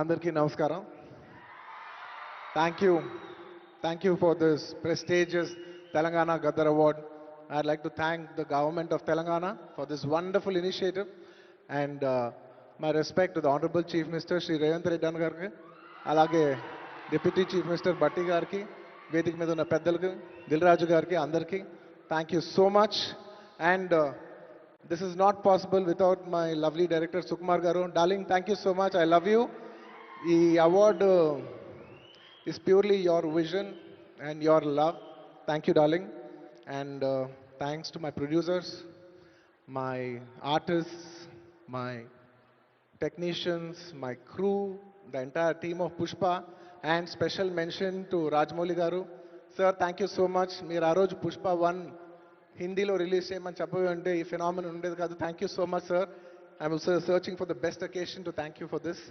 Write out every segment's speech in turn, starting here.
అందరికీ నమస్కారం. Thank you thank you for this prestigious Telangana Gaddar award I like to thank the government of Telangana for this wonderful initiative and my respect to the honourable chief minister Shri Revanth Reddy అన్న గారికి అలాగే deputy chief minister Bhatti గారికి వేదిక మీద ఉన్న పెద్దలకు దిల్రాజు గారికి అందరికీ thank you so much and this is not possible without my lovely director Sukumar గారు darling thank you so much I love you ఈ award is purely your vision and your love thank you darling and thanks to my producers my artist my technicians my crew the entire team of Pushpa and special mention to Rajamouli గారు sir thank you so much మీరు ఆ రోజు Pushpa one హిందీలో release చేయమని చెప్పవి ఉంటే ఈ phenomenon ఉండేది కాదు. Thank you so much sir I'm searching for the best occasion to thank you for this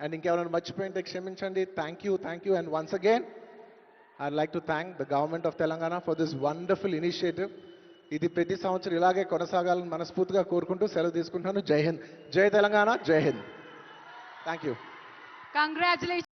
and ఇంకెవరైనా మర్చిపోయింటే క్షమించండి. Thank you thank you and once again I like to thank the government of Telangana for this wonderful initiative ఇది ప్రతి సంవత్సరం ఇలాగే కొనసాగాలని మనస్ఫూర్తిగా కోరుకుంటూ సెలవు తీసుకుంటాను. జై హింద్. జై తెలంగాణ జై హింద్. Thank you congratulation